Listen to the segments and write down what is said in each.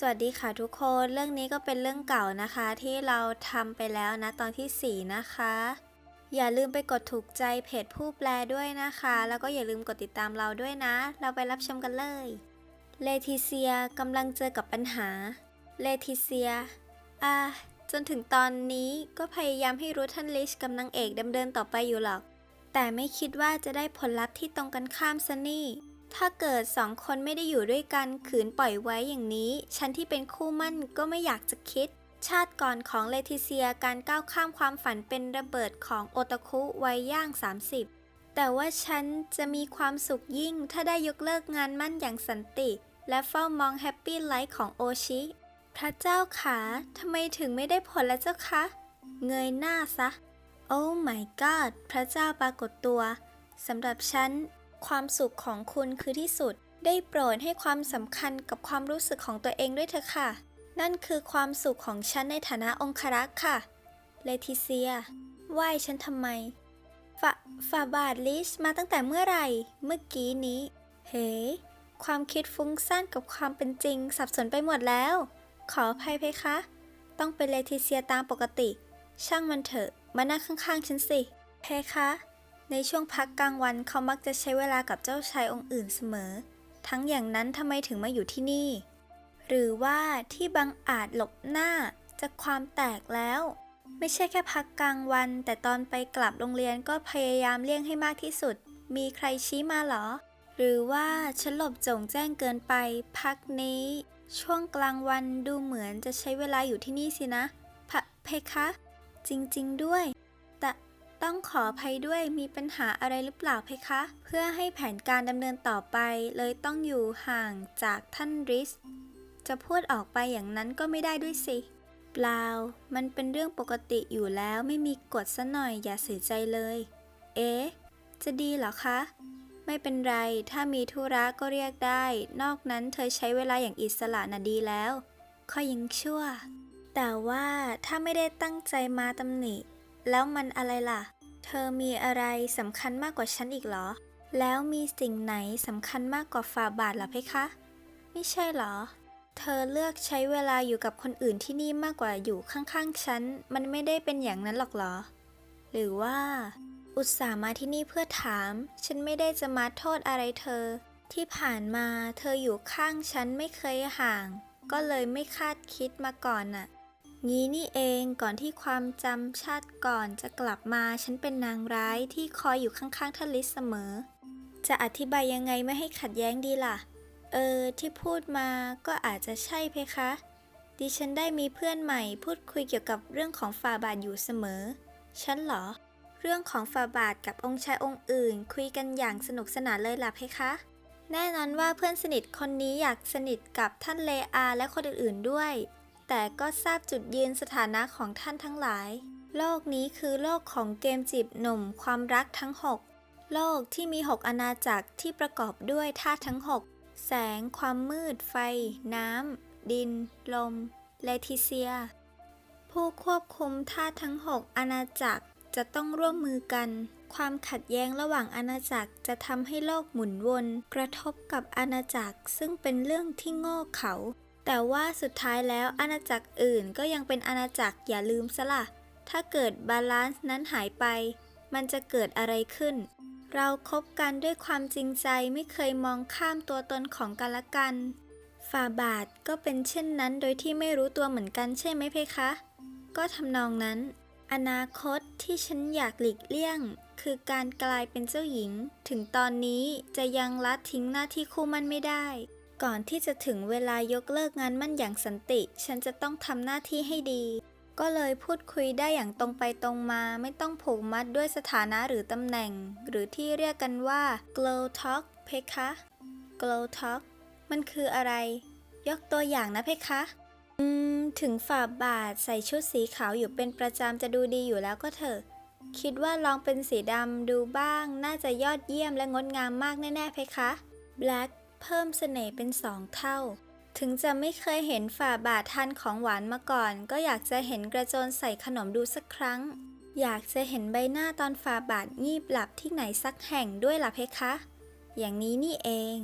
สวัสดีค่ะทุกคน เรื่องนี้ก็เป็นเรื่องเก่านะคะ ที่เราทำไปแล้วนะตอนทีสี่ 4 นะคะ อย่าลืมไปกดถูกใจเพจผู้แปลด้วยนะคะ แล้วก็อย่าลืมกดติดตามเราด้วยนะ เราไปรับชมกันเลย เลทิเซียกำลังเจอกับปัญหา เลทิเซีย อ่า จนถึงตอนนี้ก็พยายามให้รูทันลิชกับนางเอกดำเนินต่อไปอยู่หรอก แต่ไม่คิดว่าจะได้ผลลัพธ์ที่ตรงกันข้ามซะนี่ ถ้าเกิดสองคนไม่ได้อยู่ด้วยกันขืนปล่อยไว้อย่างนี้ ฉันที่เป็นคู่มั่นก็ไม่อยากจะคิด ชาติก่อนของเลทิเซียการก้าวข้ามความฝันเป็นระเบิดของโอตาคุวัยย่าง 30 แต่ว่าฉันจะมีความสุขยิ่งถ้าได้ยกเลิกงานมั่นอย่างสันติ และเฝ้ามองแฮปปี้ไลฟ์ของโอชิ พระเจ้าขาทำไมถึงไม่ได้ผลแล้วเจ้าคะ เงยหน้าซะ โอ้ my god พระเจ้าปรากฏตัวสำหรับฉัน ความสุขของคุณคือที่สุด ได้โปรดให้ความสำคัญกับความรู้สึกของตัวเองด้วยเถอะค่ะ นั่นคือความสุขของฉันในฐานะองครักษ์ค่ะ เลทิเซียไหว้ฉันทำไมฝาฝาบาทลิชมาตั้งแต่เมื่อไหร่ เมื่อกี้นี้ เฮ้ ความคิดฟุ้งซ่านกับความเป็นจริง สับสนไปหมดแล้ว ขออภัยเพคะ ต้องเป็นเลทิเซียตามปกติ ช่างมันเถอะ มานั่งข้างๆฉันสิ เพคะ ในช่วงพักกลางวันเขามักจะใช้เวลากับเจ้าชายองค์อื่นเสมอ ทั้งอย่างนั้นทำไมถึงมาอยู่ที่นี่ หรือว่าที่บังอาจหลบหน้าจะความแตกแล้ว ไม่ใช่แค่พักกลางวัน แต่ตอนไปกลับโรงเรียนก็พยายามเลี่ยงให้มากที่สุด มีใครชี้มาหรอ หรือว่าฉันหลบจงแจ้งเกินไป พักนี้ ช่วงกลางวันดูเหมือนจะใช้เวลาอยู่ที่นี่สินะพะเพคะ จริง ๆ ด้วย ต้องขออภัยด้วยมีปัญหาอะไรหรือเปล่าเพคะ เพื่อให้แผนการดำเนินต่อไปเลยต้องอยู่ห่างจากท่านริส จะพูดออกไปอย่างนั้นก็ไม่ได้ด้วยสิ เปล่า มันเป็นเรื่องปกติอยู่แล้วไม่มีกฎซะหน่อยอย่าเสียใจเลย เอ๊ะ จะดีเหรอคะ ไม่เป็นไร ถ้ามีธุระก็เรียกได้ นอกนั้นเธอใช้เวลาอย่างอิสระน่ะดีแล้วข้อยังชั่ว แต่ว่าถ้าไม่ได้ตั้งใจมาตำหนิ แล้วมันอะไรล่ะ เธอมีอะไรสำคัญมากกว่าฉันอีกเหรอ แล้วมีสิ่งไหนสำคัญมากกว่าฝ่าบาทล่ะเพคะ ไม่ใช่เหรอ เธอเลือกใช้เวลาอยู่กับคนอื่นที่นี่มากกว่าอยู่ข้างๆฉัน มันไม่ได้เป็นอย่างนั้นหรอกเหรอ หรือว่า อุตส่าห์มาที่นี่เพื่อถาม ฉันไม่ได้จะมาโทษอะไรเธอ ที่ผ่านมาเธออยู่ข้างฉันไม่เคยห่าง ก็เลยไม่คาดคิดมาก่อนน่ะ งี้นี่เองก่อนที่ความจำชาติก่อนจะกลับมาฉันเป็นนางร้ายที่คอยอยู่ข้างๆท่านลิสเสมอ จะอธิบายยังไงไม่ให้ขัดแย้งดีล่ะ เออ ที่พูดมาก็อาจจะใช่เพคะ ดิฉันได้มีเพื่อนใหม่พูดคุยเกี่ยวกับเรื่องของฝ่าบาทอยู่เสมอ ฉันเหรอ เรื่องของฝ่าบาทกับองค์ชายองค์อื่น คุยกันอย่างสนุกสนานเลยล่ะเพคะแน่นอนว่าเพื่อนสนิทคนนี้อยากสนิทกับท่านเลอาและคนอื่นๆด้วย แต่ก็ทราบจุดยืนสถานะของท่านทั้งหลาย โลกนี้คือโลกของเกมจีบหนุ่มความรักทั้ง 6 โลกที่มี 6 อาณาจักรที่ประกอบด้วยธาตุทั้ง 6 แสง ความมืด ไฟ น้ำ ดิน ลม เลทิเซีย ผู้ควบคุมธาตุทั้ง 6 อาณาจักรจะต้องร่วมมือกัน ความขัดแย้งระหว่างอาณาจักรจะทำให้โลกหมุนวน กระทบกับอาณาจักรซึ่งเป็นเรื่องที่โง่เขา แต่ว่าสุดท้ายแล้วอาณาจักรอื่นก็ยังเป็นอาณาจักรอย่าลืมซะละ่ะ ถ้าเกิดบาลานซ์นั้นหายไป มันจะเกิดอะไรขึ้น เราคบกันด้วยความจริงใจไม่เคยมองข้ามตัวตนของกันและกัน ฝ่าบาทก็เป็นเช่นนั้นโดยที่ไม่รู้ตัวเหมือนกันใช่ไหมเพคะ ก็ทำนองนั้น อนาคตที่ฉันอยากหลีกเลี่ยง คือการกลายเป็นเจ้าหญิง ถึงตอนนี้จะยังละทิ้งหน้าที่คู่มั่นไม่ได้ ก่อนที่จะถึงเวลายกเลิกงานมั่นอย่างสันติ ฉันจะต้องทำหน้าที่ให้ดี ก็เลยพูดคุยได้อย่างตรงไปตรงมา ไม่ต้องผูกมัดด้วยสถานะหรือตำแหน่ง หรือที่เรียกกันว่า glow talk เพคะ glow talk มันคืออะไร ยกตัวอย่างนะเพคะ อืม ถึงฝ่าบาทใส่ชุดสีขาวอยู่เป็นประจำจะดูดีอยู่แล้วก็เถอะ คิดว่าลองเป็นสีดำดูบ้าง น่าจะยอดเยี่ยมและงดงามมากแน่ๆเพคะ Black เพิ่มเสน่ห์เป็นสองเท่า ถึงจะไม่เคยเห็นฝ่าบาททานของหวานมาก่อน ก็อยากจะเห็นกระโจนใส่ขนมดูสักครั้ง อยากจะเห็นใบหน้าตอนฝ่าบาทงีบหลับที่ไหนสักแห่งด้วยล่ะเพคะ อย่างนี้นี่เอง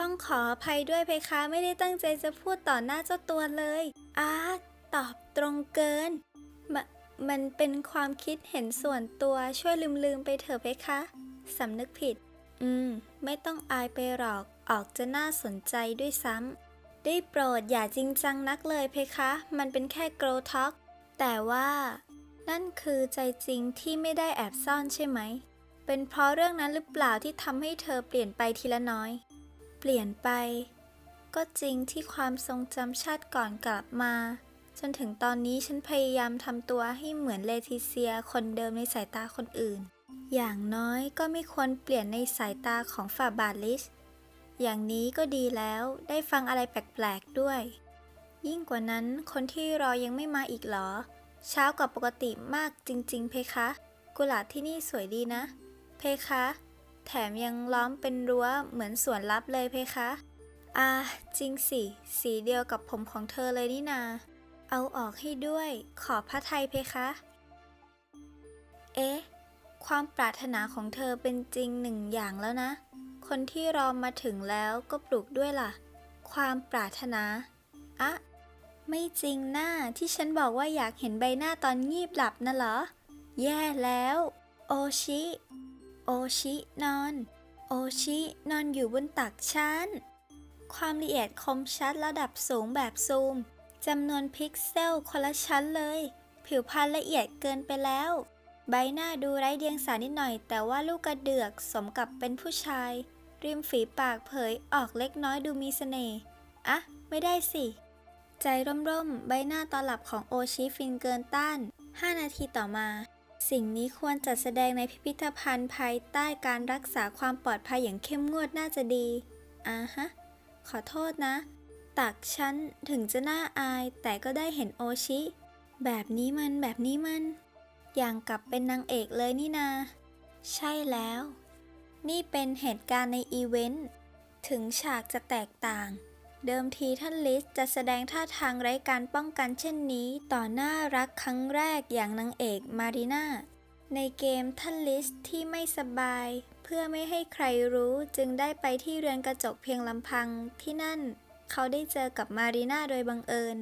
ต้องขออภัยด้วยเพคะไม่ได้ตั้งใจจะพูดต่อหน้าเจ้าตัวเลยอาตอบตรงเกินมมันเป็นความคิดเห็นส่วนตัวช่วยลืมๆไปเถอะเพคะสำนึกผิด อืม ไม่ต้องอายไปหรอก ออกจะน่าสนใจด้วยซ้ำ ได้โปรดอย่าจริงจังนักเลยเพคะ มันเป็นแค่โกรท็อก แต่ว่า นั่นคือใจจริงที่ไม่ได้แอบซ่อนใช่ไหม เป็นเพราะเรื่องนั้นหรือเปล่าที่ทำให้เธอเปลี่ยนไปทีละน้อย เปลี่ยนไป ก็จริงที่ความทรงจำชาติก่อนกลับมา จนถึงตอนนี้ฉันพยายามทำตัวให้เหมือนเลทิเซียคนเดิมในสายตาคนอื่น อย่างน้อยก็ไม่ควรเปลี่ยนในสายตาของฝ่าบาทลิส อย่างนี้ก็ดีแล้วได้ฟังอะไรแปลกๆด้วย ยิ่งกว่านั้นคนที่รอยังไม่มาอีกเหรอ เช้ากว่าปกติมากจริง ๆ เพคะ กุหลาบที่นี่สวยดีนะ เพคะ แถมยังล้อมเป็นรั้วเหมือนสวนลับเลยเพคะ อ่า จริงสิ สีเดียวกับผมของเธอเลยนี่นา เอาออกให้ด้วย ขอพระไทยเพคะ เอ๊ะ ความปรารถนาของเธอเป็นจริงหนึ่งอย่างแล้วนะ คนที่รอมาถึงแล้วก็ปลุกด้วยล่ะ ความปรารถนา อะ ไม่จริงหน้าที่ฉันบอกว่าอยากเห็นใบหน้าตอนงีบหลับน่ะเหรอ แย่แล้ว โอชิ โอชินอน โอชินอนอยู่บนตักฉัน ความละเอียดคมชัดระดับสูงแบบซูมจำนวนพิกเซลคนละชั้นเลย ผิวพรรณละเอียดเกินไปแล้ว ใบหน้าดูไร้เดียงสานิดหน่อย แต่ว่าลูกกระเดือกสมกับเป็นผู้ชาย ริมฝีปากเผยออกเล็กน้อยดูมีเสน่ห์อะไม่ได้สิ ใจร่มๆ ใบหน้าตอนหลับของโอชิฟินเกินต้าน 5 นาทีต่อมา สิ่งนี้ควรจัดแสดงในพิพิธภัณฑ์ภายใต้การรักษาความปลอดภัยอย่างเข้มงวดน่าจะดีอ่าฮะ ขอโทษนะ ตักฉันถึงจะน่าอายแต่ก็ได้เห็นโอชิ แบบนี้มันแบบนี้มัน อย่างกับเป็นนางเอกเลยนี่นา ใช่แล้ว นี่เป็นเหตุการณ์ในอีเวนต์ ถึงฉากจะแตกต่าง เดิมทีท่านลิสจะแสดงท่าทางไร้การป้องกันเช่นนี้ ต่อหน้ารักครั้งแรกอย่างนางเอกมารีนาในเกมท่านลิสที่ไม่สบาย เพื่อไม่ให้ใครรู้จึงได้ไปที่เรือนกระจกเพียงลำพังที่นั่น เขาได้เจอกับมารีนาโดยบังเอิญ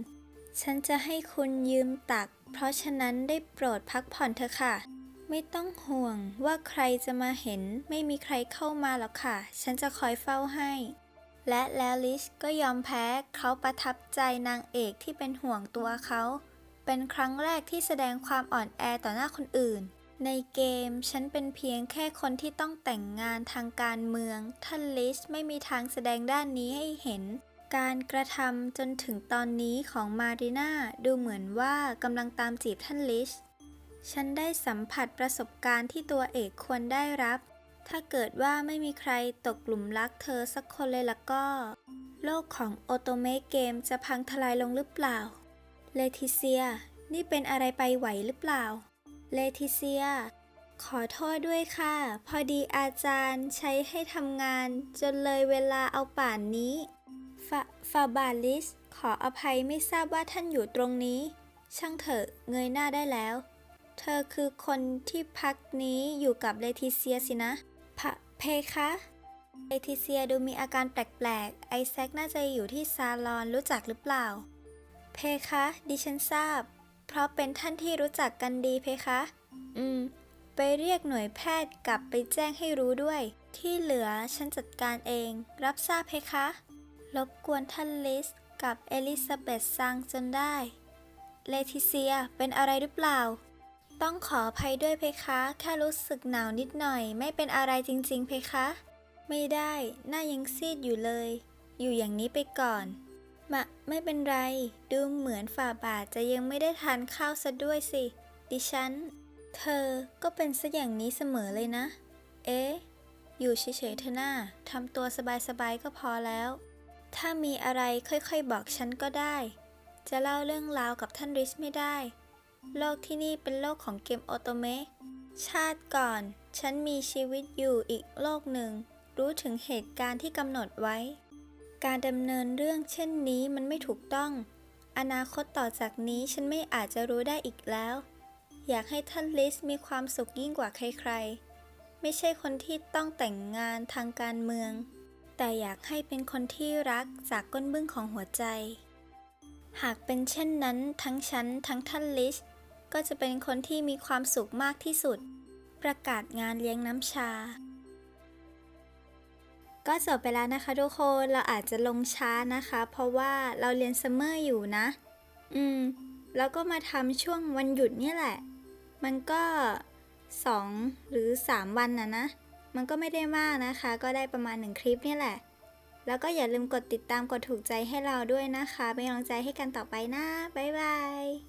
ฉันจะให้คุณยืมตัก เพราะฉะนั้นได้โปรดพักผ่อนเถอะค่ะ ไม่ต้องห่วงว่าใครจะมาเห็นไม่มีใครเข้ามาหรอกค่ะ ฉันจะคอยเฝ้าให้ และแล้วลิชก็ยอมแพ้เขาประทับใจนางเอกที่เป็นห่วงตัวเขา เป็นครั้งแรกที่แสดงความอ่อนแอต่อหน้าคนอื่น ในเกมฉันเป็นเพียงแค่คนที่ต้องแต่งงานทางการเมืองท่านลิชไม่มีทางแสดงด้านนี้ให้เห็น การกระทำจนถึงตอนนี้ของมารีนาดูเหมือนว่ากำลังตามจีบท่านลิช ฉันได้สัมผัสประสบการณ์ที่ตัวเอกควรได้รับ ถ้าเกิดว่าไม่มีใครตกหลุมรักเธอสักคนเลยละก็ โลกของโอโตเมเกมจะพังทลายลงหรือเปล่า เลทิเซีย นี่เป็นอะไรไปไหวหรือเปล่า เลทิเซีย ขอโทษด้วยค่ะ พอดีอาจารย์ใช้ให้ทำงาน จนเลยเวลาเอาป่านนี้ ฟาบาลิส ขออภัยไม่ทราบว่าท่านอยู่ตรงนี้ ช่างเถอะ เงยหน้าได้แล้ว เธอคือคนที่พักนี้อยู่กับเลทิเซียสินะพะเพคะเลทิเซียดูมีอาการแปลกๆ ไอแซคน่าจะอยู่ที่ซาลอนรู้จักหรือเปล่า เพคะ ดิฉันทราบ เพราะเป็นท่านที่รู้จักกันดีเพคะ อืม ไปเรียกหน่วยแพทย์กลับไปแจ้งให้รู้ด้วย ที่เหลือฉันจัดการเอง รับทราบเพคะ รบกวนท่านลิสกับเอลิซาเบธซังจนได้ เลทิเซียเป็นอะไรหรือเปล่า ต้องขออภัยด้วยเพคะ แค่รู้สึกหนาวนิดหน่อย ไม่เป็นอะไรจริงๆเพคะ ไม่ได้ หน้ายังซีดอยู่เลย อยู่อย่างนี้ไปก่อนมะไม่เป็นไร ดูเหมือนฝ่าบาทจะยังไม่ได้ทานข้าวซะด้วยสิ ดิฉัน เธอก็เป็นซะอย่างนี้เสมอเลยนะ เอ๊ะ อยู่เฉยๆเธอหน้าทำตัวสบายๆก็พอแล้ว ถ้ามีอะไรค่อยๆบอกฉันก็ได้ จะเล่าเรื่องราวกับท่านริชไม่ได้ โลกที่นี่เป็นโลกของเกมโอโตเมะ ชาติก่อน ฉันมีชีวิตอยู่อีกโลกหนึ่ง รู้ถึงเหตุการณ์ที่กำหนดไว้ การดำเนินเรื่องเช่นนี้มันไม่ถูกต้อง อนาคตต่อจากนี้ฉันไม่อาจจะรู้ได้อีกแล้ว อยากให้ท่านลิสมีความสุขยิ่งกว่าใครๆ ไม่ใช่คนที่ต้องแต่งงานทางการเมือง แต่อยากให้เป็นคนที่รักจากก้นบึ้งของหัวใจ หากเป็นเช่นนั้นทั้งฉันทั้งท่านลิช ก็จะเป็นคนที่มีความสุขมากที่สุด ประกาศงานเลี้ยงน้ำชา ก็จบไปแล้วนะคะทุกคนเราอาจจะลงช้านะคะ เพราะว่าเราเรียนซัมเมอร์อยู่นะ อืม แล้วก็มาทำช่วงวันหยุดนี่แหละ มันก็ 2 หรือ 3 วันนะนะ มันก็ไม่ได้มากนะคะ ก็ได้ประมาณ 1 คลิปนี่แหละ แล้วก็อย่าลืมกดติดตามกดถูกใจให้เราด้วยนะคะ เป็นกำลังใจให้กันต่อไปนะ บ๊ายบาย